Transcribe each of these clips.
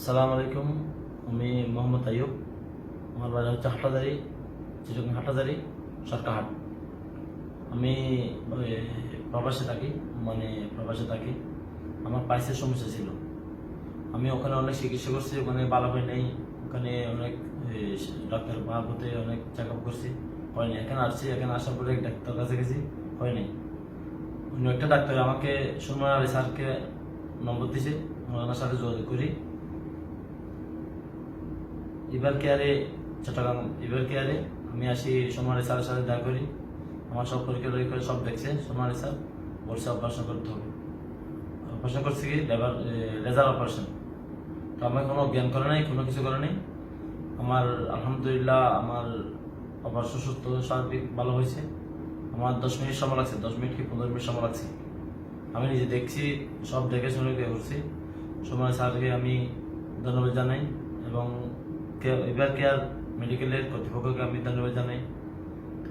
আসসালামু আলাইকুম। আমি মোহাম্মদ আইয়ুব। আমার বাড়ি হচ্ছে হাটাদারি চিরকম হাটাদারি সরকারহাট। আমি প্রবাসে থাকি মানে প্রবাসে থাকি। আমার পাইসের সমস্যা ছিল। আমি ওখানে অনেক চিকিৎসা করছি, ওখানে ভালো হয় নাই। ওখানে অনেক ডাক্তার ডাক্তার হতে অনেক চেক আপ করছি হয়নি এখানে আসছি, এখানে আসার পরে ডাক্তার কাছে গেছি হয়নি অন্য একটা ডাক্তার আমাকে সুরমান আলী স্যারকে নম্বর দিয়েছে ওনার সাথে যোগাযোগ করি। ইবার কেয়ারে চট্টগ্রাম ইবার কেয়ারে আমি আসি সোমারি স্যারের সাথে দেখা করি। আমার সব করে সব দেখছে সোমারি স্যার। বলছে অপারেশন করতে হবে। অপারেশন করছে কি? লেবার লেজার অপারেশন তো আমার কোনো জ্ঞান করে নাই, কোনো কিছু করে নাই। আমার আলহামদুলিল্লাহ আমার অপারেশন সুস্থ স্বাভাবিক ভালো হয়েছে। আমার দশ মিনিট সময় লাগছে, দশ মিনিট কি পনেরো মিনিট সময় লাগছে। আমি নিজে দেখছি, সব দেখে শুনে কে করছি। সময় স্যারকে আমি ধন্যবাদ জানাই এবং এবার কেয়ার মেডিকেলের কর্তৃপক্ষকে আমি ধন্যবাদ জানাই।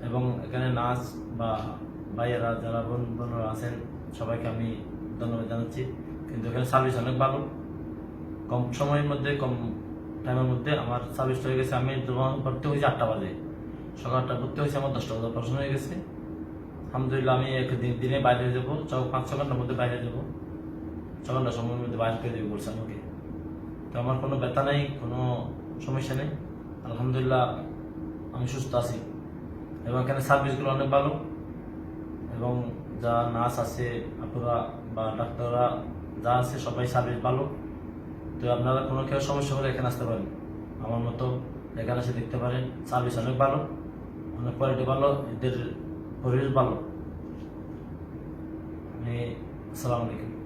এবং এখানে নার্স বা ভাইয়েরা, যারা বোন, বোনরা আছেন, সবাইকে আমি ধন্যবাদ জানাচ্ছি। কিন্তু এখানে সার্ভিস অনেক ভালো। কম সময়ের মধ্যে, কম টাইমের মধ্যে আমার সার্ভিস হয়ে গেছে। আমি ভর্তি হয়েছি আটটা বাজে। সকাল আটটা ভর্তি হয়েছে, আমার দশটা বাজে অপারেশন হয়ে গেছে। আলহামদুলিল্লাহ, আমি এক দিন বাইরে যাব। ছ পাঁচ ছ ঘণ্টার মধ্যে বাইরে যাব। ছ ঘণ্টার সময়ের মধ্যে বাইরে করে দেবে বলছে আমাকে। তো আমার কোনো ব্যথা নেই, কোনো সমস্যা নেই। আলহামদুলিল্লাহ, আমি সুস্থ আছি। এবং এখানে সার্ভিসগুলো অনেক ভালো। এবং যা নার্স আছে আপনারা বা ডাক্তাররা যা আছে, সবাই সার্ভিস ভালো। তো আপনারা কোনো কেউ সমস্যা হলে এখানে আসতে পারেন। আমার মতো এখানে এসে দেখতে পারেন সার্ভিস অনেক ভালো। অনেক কোয়ালিটি ভালো, এদের পরিবেশ ভালো। আমি, আসসালামু আলাইকুম।